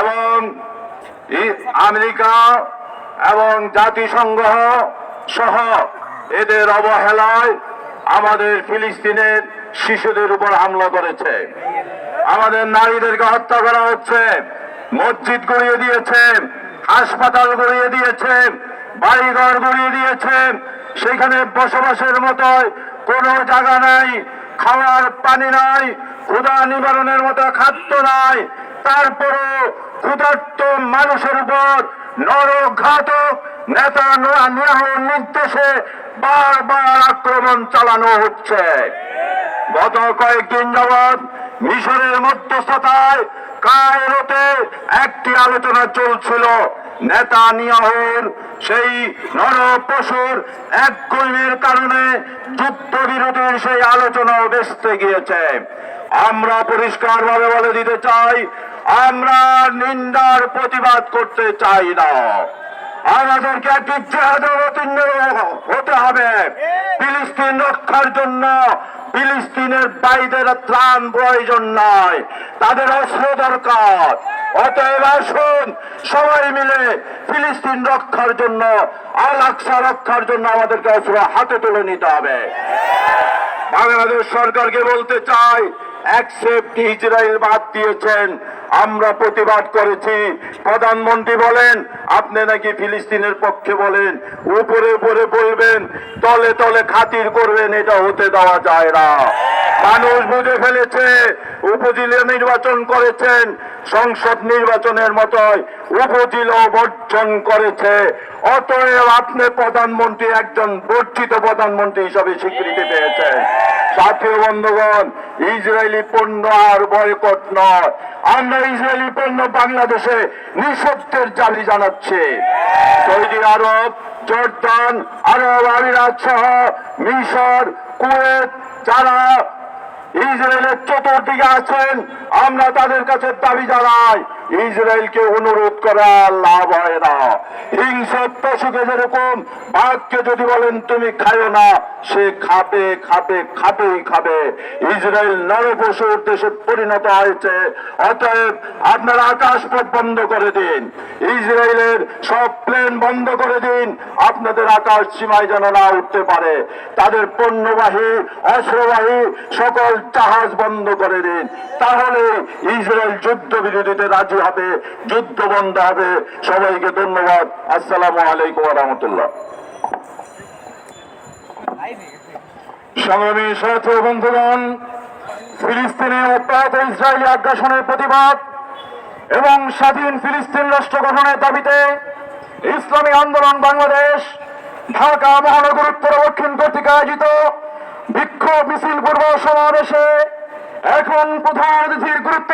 এবং আমেরিকা এবং জাতিসংঘ সহ এদের অবহেলায় আমাদের ফিলিস্তিনের শিশুদের উপর হামলা করেছে। আমাদের নারীদেরকে হত্যা করা হচ্ছে, মসজিদ গড়িয়ে দিয়েছে, হাসপাতাল গড়িয়ে দিয়েছে, বাড়িঘর গড়িয়ে দিয়েছে। সেখানে বসবাসের মতো কোনো জায়গা নাই, খাওয়ার পানি নাই, ক্ষুধা নিবারণের মতো খাদ্য নাই। তারপরে ক্ষুধার্ত মানুষের উপর নরঘাতক নেতা নেওয়ার নির্দেশে বারবার আক্রমণ চালানো হচ্ছে। গত কয়েকদিন যাবৎ মিশরের মধ্যস্থতায় কায়রোতে একটি আলোচনা চলছিল। নেতা নিয়াহুর সেই নর পশুর এক গুলির কারণে যুদ্ধবিরতির সেই আলোচনা বেসতে গিয়েছে। আমরা পরিষ্কার ভাবে বলে দিতে চাই আমরা নিন্দার প্রতিবাদ করতে চাই না। আমাদেরকে একটি জেহাদে হতে হবে। ফিলিস্তিন রক্ষার জন্য ফিলিস্তিনের বাইদের ত্রাণ প্রয়োজন নয় তাদের অস্ত্র দরকার। অতএব আসুন সবাই মিলে ফিলিস্তিন রক্ষার জন্য আল আকসা রক্ষার জন্য আমাদেরকে অস্ত্র হাতে তুলে নিতে হবে। বাংলাদেশ সরকারকে বলতে চাই অ্যাকসেপ্ট ইসরায়েল বাদ দিয়েছেন। আমরা প্রতিবাদ করেছি। প্রধানমন্ত্রী বলেন, আপনি নাকি ফিলিস্তিনের পক্ষে বলেন, উপরে উপরে বলবেন, তলে তলে খাতির করবেন, এটা হতে দেওয়া যায় না। মানুষ বুঝে ফেলেছে, উপজেলা নির্বাচন করেছেন, সংসদ নির্বাচনের মতোই উপজেলা বর্জন করেছে। অতএব আপনি প্রধানমন্ত্রী, একজন বর্জিত প্রধানমন্ত্রী হিসাবে স্বীকৃতি পেয়েছেন। সাথীয় বন্ধুগণ ইসরায়েলি পণ্য আর বয়কট নয়। আমরা ইসরায়েলি পণ্য বাংলাদেশে নিঃশব্দের জালি জানাচ্ছি। সৌদি আরব, জর্দান, আরব আমিরাত সহ মিশর, কুয়েত, যারা ইসরায়েলের চতুর্দিকে আছেন, আমরা তাদের কাছে দাবি জানাই, ইসরায়েলকে অনুরোধ করা লাভ হয় না। হিংসক পশুকে যেরকম বাঘকে যদি বলেন, তুমি খায়ো না সে খাবে খাবে, খাবেই খাবে। ইসরায়েল নরপশুর দেশে পরিণত হয়েছে, অতএব আপনারা আকাশপথ বন্ধ করে দিন। ইসরায়েলের সব প্লেন বন্ধ করে দিন, আপনাদের আকাশ সীমায় যেন না উঠতে পারে। তাদের পণ্যবাহী, অস্ত্রবাহী সকল জাহাজ বন্ধ করে দিন। তাহলে ইসরায়েল যুদ্ধ বিরোধীতে রাজি হবে, যুদ্ধ বন্ধ হবে। সবাইকে ধন্যবাদ। আসসালামু আলাইকুম রহমতুল্লাহ। সংগ্রামী বন্ধুগণ, ফিলিস্তিনে ইসরায়েলি আগ্রাসনের প্রতিবাদ এবং স্বাধীন ফিলিস্তিন রাষ্ট্র গঠনের দাবিতে ইসলামী আন্দোলন বাংলাদেশ ঢাকা মহানগর উত্তর দক্ষিণ কর্তৃক আয়োজিত বিক্ষোভ মিছিল পূর্ব সমাবেশে এখন প্রধান অতিথির গুরুত্ব